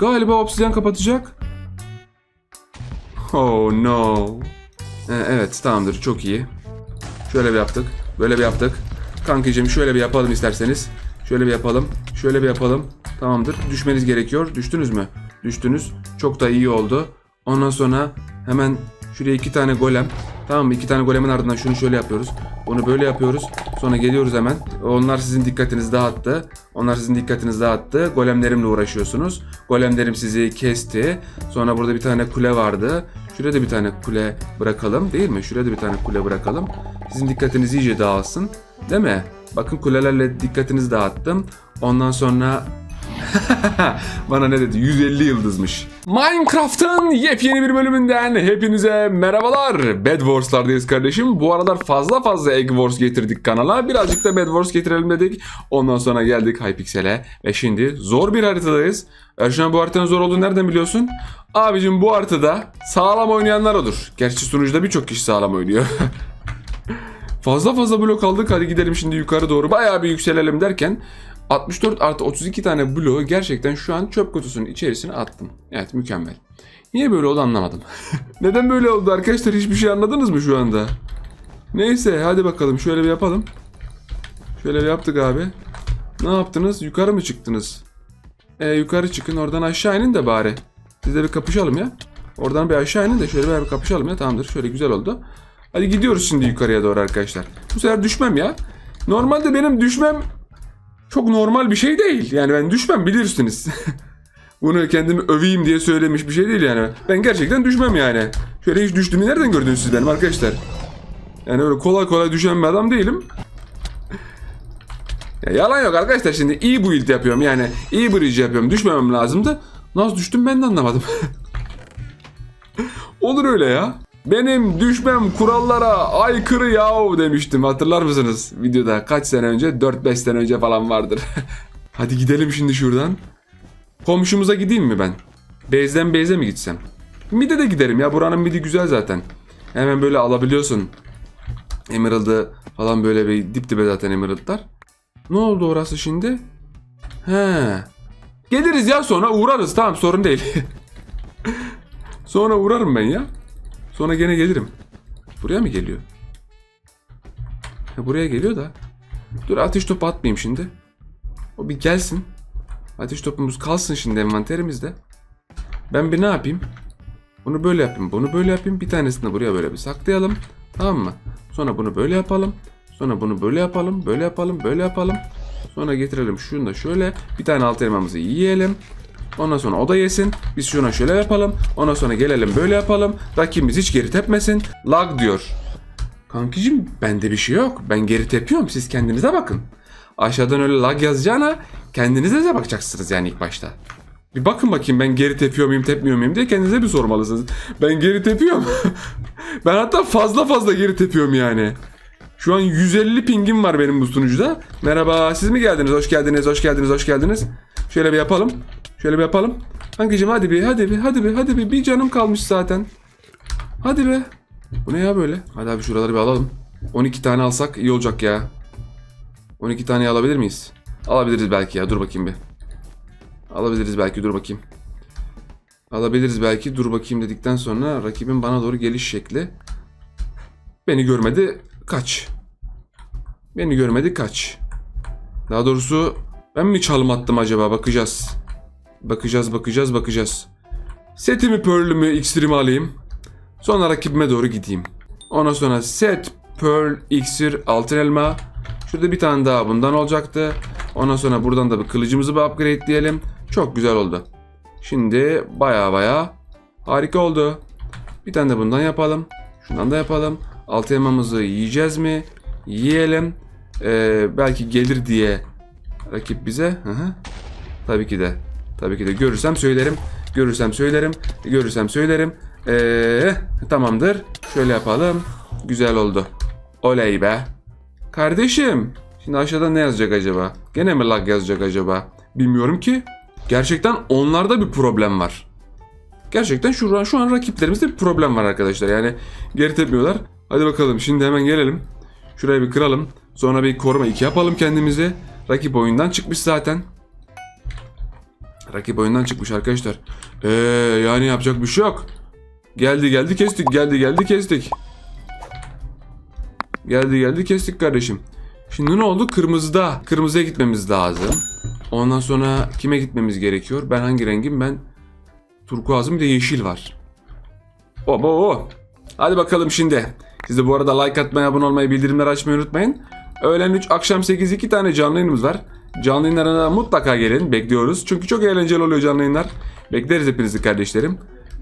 Galiba obsidyen kapatacak. Oh no. Ee, evet tamamdır çok iyi. Şöyle bir yaptık. Böyle bir yaptık. Kankacığım şöyle bir yapalım isterseniz. Şöyle bir yapalım. Şöyle bir yapalım. Tamamdır. Düşmeniz gerekiyor. Düştünüz mü? Düştünüz. Çok da iyi oldu. Ondan sonra hemen şuraya iki tane golem. Tamam mı? İki tane golemin ardından şunu şöyle yapıyoruz. Bunu böyle yapıyoruz. Sonra geliyoruz hemen. Onlar sizin dikkatinizi dağıttı. Onlar sizin dikkatinizi dağıttı. Golemlerimle uğraşıyorsunuz. Golemlerim sizi kesti. Sonra burada bir tane kule vardı. Şuraya da bir tane kule bırakalım değil mi? Şuraya da bir tane kule bırakalım. Sizin dikkatiniz iyice dağılsın. Değil mi? Bakın kulelerle dikkatinizi dağıttım. Ondan sonra bana ne dedi? 150 yıldızmış. Minecraft'ın yepyeni bir bölümünden hepinize merhabalar. Bed Wars'lardayız kardeşim. Bu aralar fazla fazla Egg Wars getirdik kanala. Birazcık da Bed Wars getirelim dedik. Ondan sonra geldik Hypixel'e. Ve şimdi zor bir haritadayız. Erşan bu haritanın zor olduğunu nereden biliyorsun? Abicim bu haritada sağlam oynayanlar olur. Gerçi sunucuda birçok kişi sağlam oynuyor. Fazla fazla blok aldık. Hadi gidelim şimdi yukarı doğru. Bayağı bir yükselelim derken 64 artı 32 tane bloğu gerçekten şu an çöp kutusunun içerisine attım. Evet mükemmel. Niye böyle oldu anlamadım. Neden böyle oldu arkadaşlar hiçbir şey anladınız mı şu anda? Neyse hadi bakalım şöyle bir yapalım. Şöyle bir yaptık abi. Ne yaptınız? Yukarı mı çıktınız? E, yukarı çıkın oradan aşağı inin de bari. Siz de bir kapışalım ya. Oradan bir aşağı inin de şöyle bir kapışalım ya. Tamamdır şöyle güzel oldu. Hadi gidiyoruz şimdi yukarıya doğru arkadaşlar. Bu sefer düşmem ya. Normalde benim düşmem çok normal bir şey değil. Yani ben düşmem bilirsiniz. Bunu kendimi öveyim diye söylemiş bir şey değil yani. Ben gerçekten düşmem yani. Şöyle hiç düştüğümü nereden gördünüz siz benim arkadaşlar? Yani öyle kolay kolay düşen bir adam değilim. Ya yalan yok arkadaşlar şimdi iyi build yapıyorum yani iyi bridge yapıyorum düşmemem lazımdı. Nasıl düştüm ben de anlamadım. Olur öyle ya. Benim düşmem kurallara aykırı yahu demiştim hatırlar mısınız? Videoda kaç sene önce 4-5 sene önce falan vardır. Hadi gidelim şimdi şuradan. Komşumuza gideyim mi ben? Base'den base'e mi gitsem? Mid'e de giderim ya buranın midi güzel zaten. Hemen böyle alabiliyorsun. Emerald'ı falan böyle bir dip dibe zaten Emerald'lar. Ne oldu orası şimdi? He. Geliriz ya sonra uğrarız tamam sorun değil. sonra uğrarım ben ya. Sonra gene gelirim. Buraya mı geliyor? Ha, buraya geliyor da. Dur ateş topu atmayayım şimdi. O bir gelsin. Ateş topumuz kalsın şimdi envanterimizde. Ben bir ne yapayım? Bunu böyle yapayım, bunu böyle yapayım. Bir tanesini de buraya böyle bir saklayalım. Tamam mı? Sonra bunu böyle yapalım. Sonra bunu böyle yapalım, böyle yapalım, böyle yapalım. Sonra getirelim şunu da şöyle. Bir tane alt elmamızı yiyelim. Ondan sonra o da yesin. Biz şuna şöyle yapalım. Ondan sonra gelelim böyle yapalım. Rakibimiz hiç geri tepmesin. Lag diyor. Kankicim bende bir şey yok. Ben geri tepiyorum. Siz kendinize bakın. Aşağıdan öyle lag yazacağına kendinize de bakacaksınız yani ilk başta. Bir bakın bakayım ben geri tepiyor muyum tepmiyor muyum diye kendinize bir sormalısınız. Ben geri tepiyorum. ben hatta fazla fazla geri tepiyorum yani. Şu an 150 pingim var benim bu sunucuda. Merhaba siz mi geldiniz? Hoş geldiniz, hoş geldiniz, hoş geldiniz. Şöyle bir yapalım. Şöyle bir yapalım. Kankacığım hadi bir, hadi bir, hadi bir, hadi bir. Bir canım kalmış zaten. Hadi be. Bu ne ya böyle? Hadi abi şuraları bir alalım. 12 tane alsak iyi olacak ya. 12 tane alabilir miyiz? Alabiliriz belki ya. Dur bakayım bir. Alabiliriz belki. Dur bakayım. Alabiliriz belki. Dur bakayım dedikten sonra rakibin bana doğru geliş şekli. Beni görmedi. Kaç. Beni görmedi. Kaç. Daha doğrusu ben mi çalım attım acaba? Bakacağız. Bakacağız, bakacağız, bakacağız. Setimi, pearl'ümü, iksirimi alayım. Sonra rakibime doğru gideyim. Ondan sonra set, pearl, iksir, altın elma. Şurada bir tane daha bundan olacaktı. Ondan sonra buradan da bir kılıcımızı bir upgrade diyelim. Çok güzel oldu. Şimdi baya baya harika oldu. Bir tane de bundan yapalım. Şundan da yapalım. Altı elmamızı yiyeceğiz mi? Yiyelim. Ee, belki gelir diye rakip bize. Hı hı. Tabii ki de. Tabii ki de görürsem söylerim. Görürsem söylerim. Görürsem söylerim. Ee, tamamdır. Şöyle yapalım. Güzel oldu. Oley be. Kardeşim. Şimdi aşağıda ne yazacak acaba? Gene mi lag yazacak acaba? Bilmiyorum ki. Gerçekten onlarda bir problem var. Gerçekten şu an, şu an rakiplerimizde bir problem var arkadaşlar. Yani geri tepmiyorlar. Hadi bakalım şimdi hemen gelelim. Şurayı bir kıralım. Sonra bir koruma 2 yapalım kendimizi. Rakip oyundan çıkmış zaten. Rakip oyundan çıkmış arkadaşlar. Ee, yani yapacak bir şey yok. Geldi geldi kestik. Geldi geldi kestik. Geldi geldi kestik kardeşim. Şimdi ne oldu? Kırmızıda. Kırmızıya gitmemiz lazım. Ondan sonra kime gitmemiz gerekiyor? Ben hangi rengim? Ben turkuazım bir de yeşil var. Oba o. Hadi bakalım şimdi. Siz de bu arada like atmayı, abone olmayı, bildirimleri açmayı unutmayın. Öğlen 3, akşam 8 iki tane canlı yayınımız var. Canlı yayınlarına mutlaka gelin. Bekliyoruz. Çünkü çok eğlenceli oluyor canlı yayınlar. Bekleriz hepinizi kardeşlerim.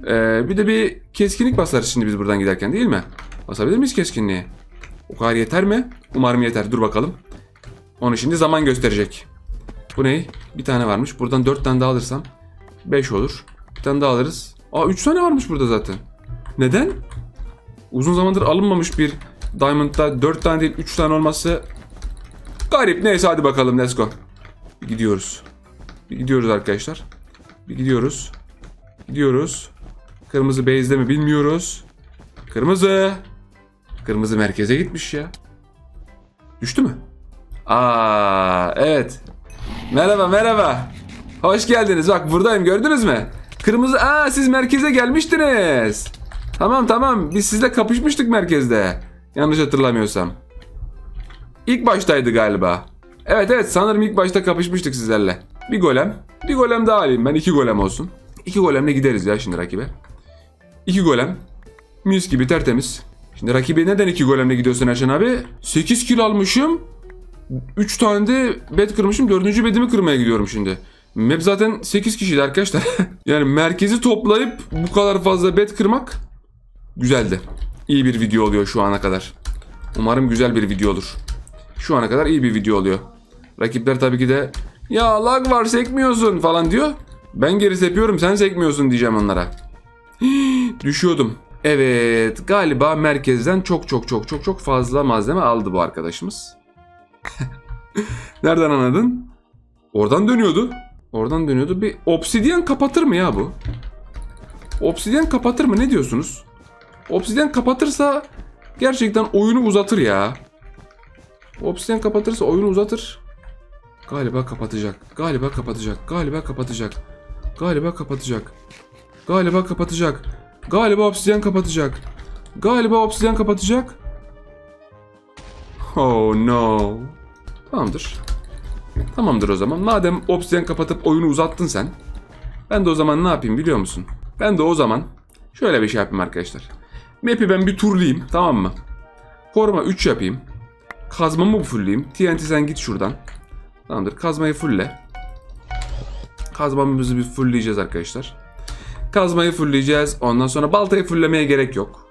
Ee, bir de bir keskinlik basarız şimdi biz buradan giderken değil mi? Basabilir miyiz keskinliği? O kadar yeter mi? Umarım yeter. Dur bakalım. Onu şimdi zaman gösterecek. Bu ne? Bir tane varmış. Buradan 4 tane daha alırsam 5 olur. Bir tane daha alırız. Aa 3 tane varmış burada zaten. Neden? Uzun zamandır alınmamış bir Diamond'da 4 tane değil 3 tane olması garip. Neyse hadi bakalım let's go. Bir gidiyoruz. Bir gidiyoruz arkadaşlar. Bir gidiyoruz. Gidiyoruz. Kırmızı base'de mi bilmiyoruz. Kırmızı. Kırmızı merkeze gitmiş ya. Düştü mü? Aa evet. Merhaba merhaba. Hoş geldiniz. Bak buradayım gördünüz mü? Kırmızı. Aa siz merkeze gelmiştiniz. Tamam tamam biz sizle kapışmıştık merkezde. Yanlış hatırlamıyorsam. İlk baştaydı galiba. Evet evet sanırım ilk başta kapışmıştık sizlerle. Bir golem. Bir golem daha alayım ben. iki golem olsun. İki golemle gideriz ya şimdi rakibe. İki golem. Mis gibi tertemiz. Şimdi rakibe neden iki golemle gidiyorsun Erşen abi? 8 kilo almışım. 3 tane de bed kırmışım. 4. bedimi kırmaya gidiyorum şimdi. Map zaten 8 kişiydi arkadaşlar. yani merkezi toplayıp bu kadar fazla bed kırmak güzeldi. İyi bir video oluyor şu ana kadar. Umarım güzel bir video olur. Şu ana kadar iyi bir video oluyor. Rakipler tabii ki de ya lag var sekmiyorsun falan diyor. Ben geri sepiyorum sen sekmiyorsun diyeceğim onlara. Düşüyordum. Evet galiba merkezden çok çok çok çok çok fazla malzeme aldı bu arkadaşımız. Nereden anladın? Oradan dönüyordu. Oradan dönüyordu. Bir obsidyen kapatır mı ya bu? Obsidyen kapatır mı ne diyorsunuz? Obsidyen kapatırsa gerçekten oyunu uzatır ya. Obsidyen kapatırsa oyunu uzatır. Galiba kapatacak. Galiba kapatacak. Galiba kapatacak. Galiba kapatacak. Galiba kapatacak. Galiba obsidyen kapatacak. Galiba obsidyen kapatacak. Oh no. Tamamdır. Tamamdır o zaman. Madem obsidyen kapatıp oyunu uzattın sen. Ben de o zaman ne yapayım biliyor musun? Ben de o zaman şöyle bir şey yapayım arkadaşlar. Map'i ben bir turlayayım tamam mı? Koruma 3 yapayım. Kazmamı fullleyeyim. TNT sen git şuradan. Tamamdır. Kazmayı fulle. Kazmamızı bir fullleyeceğiz arkadaşlar. Kazmayı fullleyeceğiz. Ondan sonra baltayı fulllemeye gerek yok.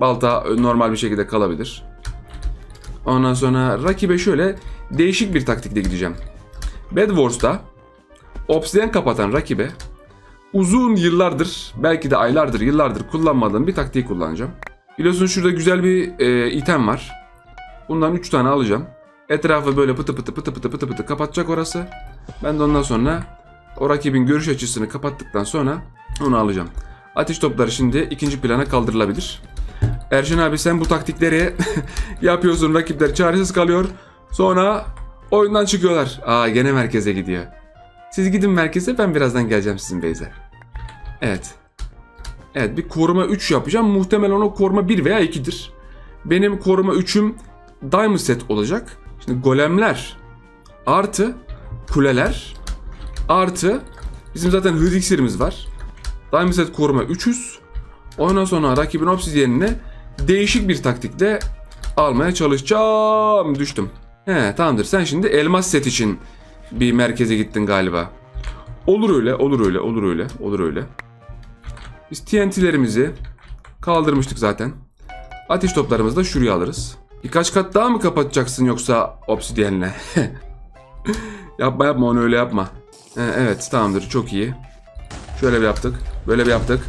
Balta normal bir şekilde kalabilir. Ondan sonra rakibe şöyle değişik bir taktikle gideceğim. Bed Wars'ta obsidian kapatan rakibe uzun yıllardır, belki de aylardır, yıllardır kullanmadığım bir taktiği kullanacağım. Biliyorsunuz şurada güzel bir e, item var. Bundan 3 tane alacağım. Etrafı böyle pıtı pıtı pıtı pıtı pıtı pıtı kapatacak orası. Ben de ondan sonra o rakibin görüş açısını kapattıktan sonra onu alacağım. Ateş topları şimdi ikinci plana kaldırılabilir. Erşen abi sen bu taktikleri yapıyorsun. Rakipler çaresiz kalıyor. Sonra oyundan çıkıyorlar. Aa gene merkeze gidiyor. Siz gidin merkeze ben birazdan geleceğim sizin base'e. Evet. Evet bir koruma 3 yapacağım. Muhtemelen o koruma 1 veya 2'dir. Benim koruma 3'üm Diamond set olacak. Şimdi golemler artı kuleler artı bizim zaten hız iksirimiz var. Diamond set koruma 300. Ondan sonra rakibin obsidyenini değişik bir taktikle almaya çalışacağım. Düştüm. He tamamdır. Sen şimdi elmas set için bir merkeze gittin galiba. Olur öyle, olur öyle, olur öyle, olur öyle. Biz TNT'lerimizi kaldırmıştık zaten. Ateş toplarımızı da şuraya alırız. Birkaç kat daha mı kapatacaksın yoksa obsidyenle? yapma yapma onu öyle yapma. He, evet tamamdır çok iyi. Şöyle bir yaptık. Böyle bir yaptık.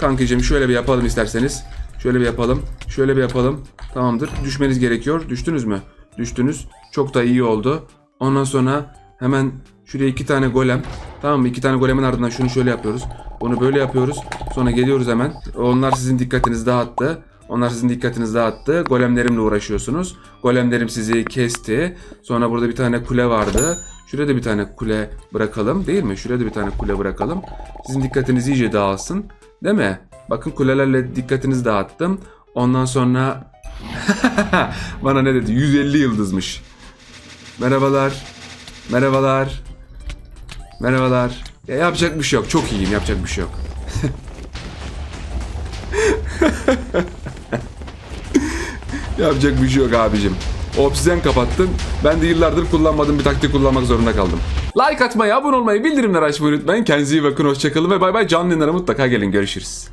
Kankacığım şöyle bir yapalım isterseniz. Şöyle bir yapalım. Şöyle bir yapalım. Tamamdır. Düşmeniz gerekiyor. Düştünüz mü? Düştünüz. Çok da iyi oldu. Ondan sonra hemen şuraya iki tane golem. Tamam mı? İki tane golemin ardından şunu şöyle yapıyoruz. Bunu böyle yapıyoruz. Sonra geliyoruz hemen. Onlar sizin dikkatinizi dağıttı. Onlar sizin dikkatinizi dağıttı. Golemlerimle uğraşıyorsunuz. Golemlerim sizi kesti. Sonra burada bir tane kule vardı. Şuraya da bir tane kule bırakalım değil mi? Şuraya da bir tane kule bırakalım. Sizin dikkatiniz iyice dağılsın. Değil mi? Bakın kulelerle dikkatinizi dağıttım. Ondan sonra bana ne dedi? 150 yıldızmış. Merhabalar. Merhabalar. Merhabalar. Ya yapacak bir şey yok. Çok iyiyim. Yapacak bir şey yok. yapacak bir şey yok abicim. Obsidian kapattın. Ben de yıllardır kullanmadığım bir taktik kullanmak zorunda kaldım. Like atmayı, abone olmayı, bildirimleri açmayı unutmayın. Kendinize iyi bakın, hoşçakalın ve bay bay. Canlı yayınlara mutlaka gelin. Görüşürüz.